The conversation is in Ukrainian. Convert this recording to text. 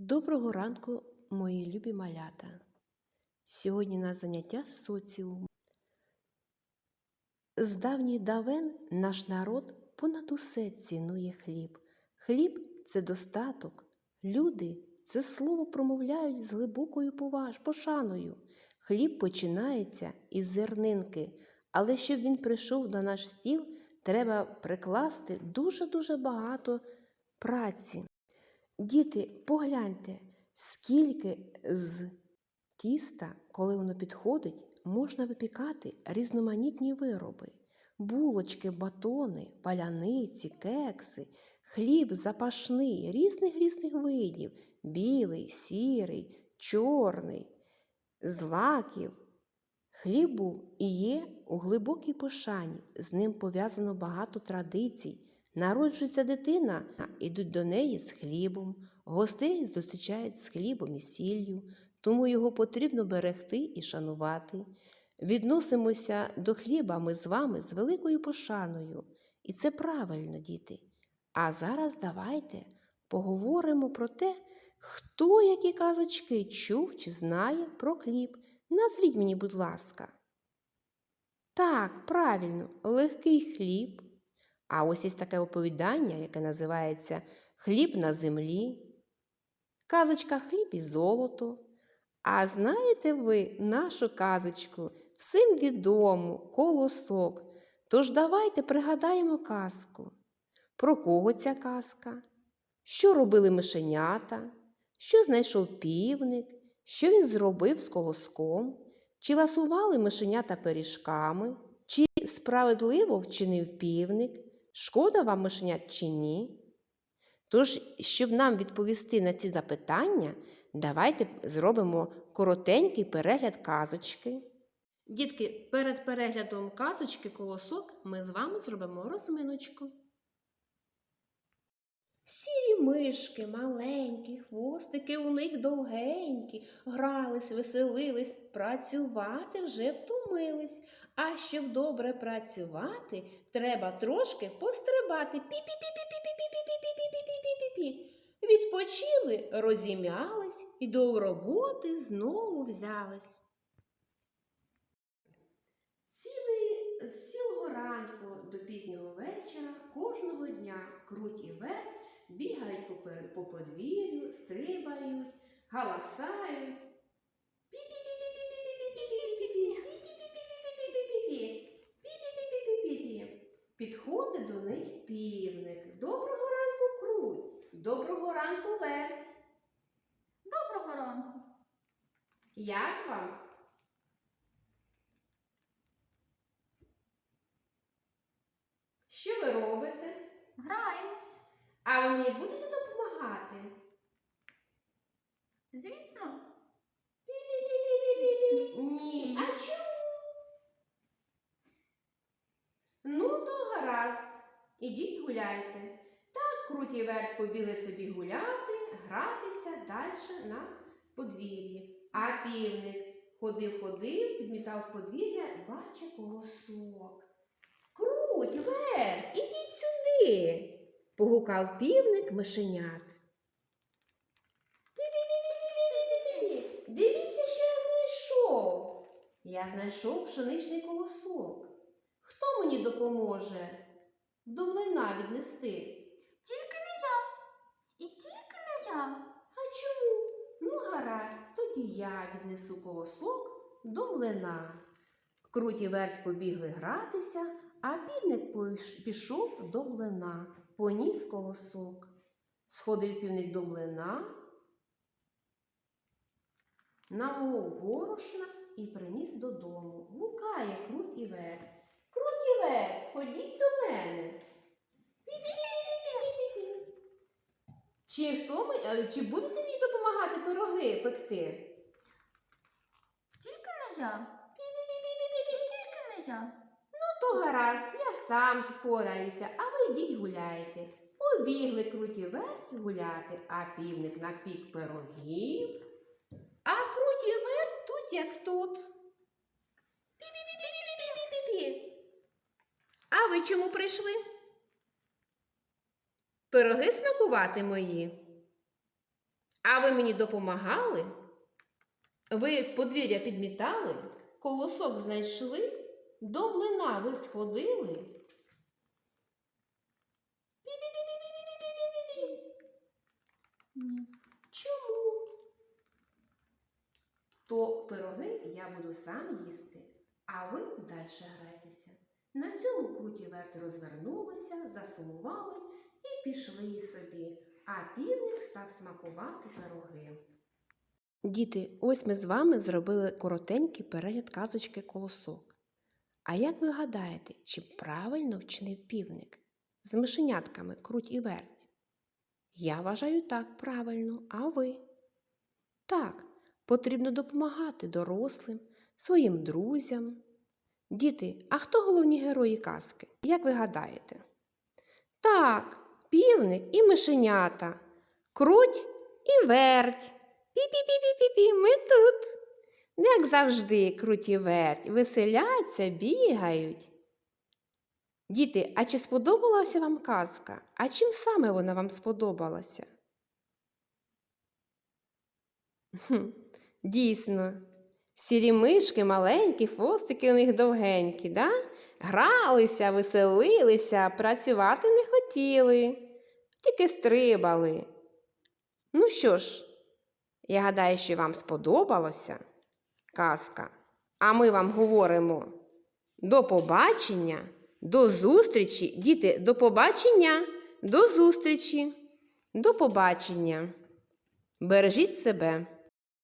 Доброго ранку, мої любі малята. Сьогодні на заняття з соціуму. З давніх давен наш народ понад усе цінує хліб. Хліб це достаток. Люди це слово промовляють з глибокою поваж, пошаною. Хліб починається із зернинки, але щоб він прийшов на наш стіл, треба прикласти дуже-дуже багато праці. Діти, погляньте, скільки з тіста, коли воно підходить, можна випікати різноманітні вироби: булочки, батони, паляниці, кекси, хліб запашний, різних різних видів: білий, сірий, чорний, з лаків. Хліб був і є у глибокій пошані, з ним пов'язано багато традицій. Народжується дитина, ідуть до неї з хлібом, гостей зустрічають з хлібом і сіллю, тому його потрібно берегти і шанувати. Відносимося до хліба ми з вами з великою пошаною, і це правильно, діти. А зараз давайте поговоримо про те, хто які казочки чув чи знає про хліб. Назвіть мені, будь ласка. Так, правильно, легкий хліб. А ось є таке оповідання, яке називається Хліб на землі, казочка хліб і золото. А знаєте ви нашу казочку, всім відому, колосок. Тож давайте пригадаємо казку. Про кого ця казка? Що робили мишенята? Що знайшов півник? Що він зробив з колоском? Чи ласували мишенята пиріжками? Чи справедливо вчинив півник? Шкода вам мишенят чи ні? Тож, щоб нам відповісти на ці запитання, давайте зробимо коротенький перегляд казочки. Дітки, перед переглядом казочки колосок ми з вами зробимо розминочку. Сірі мишки маленькі, хвостики у них довгенькі, грались, веселились, працювати вже втомились. А щоб добре працювати, треба трошки пострибати. Пі-пі-пі-пі-пі-пі-пі-пі-пі-пі-пі-пі-пі. Відпочили, розім'ялись і до роботи знову взялись. Цілий з цілого ранку до пізнього вечора кожного дня круть і верть бігають по подвір'ю, стрибають, галасають. Підходить до них півник. Доброго ранку круть, доброго ранку верть. Доброго ранку. Як вам? Що ви робите? Граємось. А ви мені будете допомагати? Звісно, Ні. А чому? Ну, то гаразд. Ідіть гуляйте. Так круті верть побіли собі гуляти, гратися далі на подвір'ї. А півник ходив, ходив, підмітав подвір'я, бачить колосок. Круть, верть, ідіть сюди. Погукав півник мишенят. Дивіться, що я знайшов. Я знайшов пшеничний колосок. Хто мені допоможе до млина віднести? тільки не я. І тільки не я. А чому? Ну, гаразд, тоді я віднесу колосок до млина. Круті верть побігли гратися, а бідник пішов до млина, поніс колосок. Сходив півник до млина, намолов борошна і приніс додому. Гукає круть і верть. Круть і верть, ходіть до мене. Чи хто ми, е, чи будете мені допомагати пироги пекти? Тільки не я. Тільки не я. Ну, то гаразд, я сам спораюся, а ви йдіть гуляйте. Побігли круті верть гуляти, а півник напік пирогів. А круті верть тут як тут. Пі-пі-пі-пі-пі-пі-пі-пі. А ви чому прийшли? Пироги смакувати мої. А ви мені допомагали? Ви подвір'я підмітали, колосок знайшли, до блина ви сходили? Ні. Чому? То пироги я буду сам їсти, а ви далі грайтеся. На цьому круті верти розвернулися, засумували і пішли собі, а півник став смакувати пироги. Діти, ось ми з вами зробили коротенький перегляд казочки колосок. А як ви гадаєте, чи правильно вчинив півник? З мишенятками круть і верть? Я вважаю так правильно, а ви? Так, потрібно допомагати дорослим, своїм друзям. Діти, а хто головні герої казки? Як ви гадаєте? Так, півник і мишенята. Круть і верть. Пі-пі-пі-пі-пі-пі, ми тут. Як завжди, круті верть, веселяться, бігають. Діти, а чи сподобалася вам казка? А чим саме вона вам сподобалася? Дійсно, сірі мишки маленькі, хвостики у них довгенькі, да? гралися, веселилися, працювати не хотіли, тільки стрибали. Ну що ж, я гадаю, що вам сподобалося казка, а ми вам говоримо до побачення, до зустрічі. Діти, до побачення, до зустрічі, до побачення. Бережіть себе.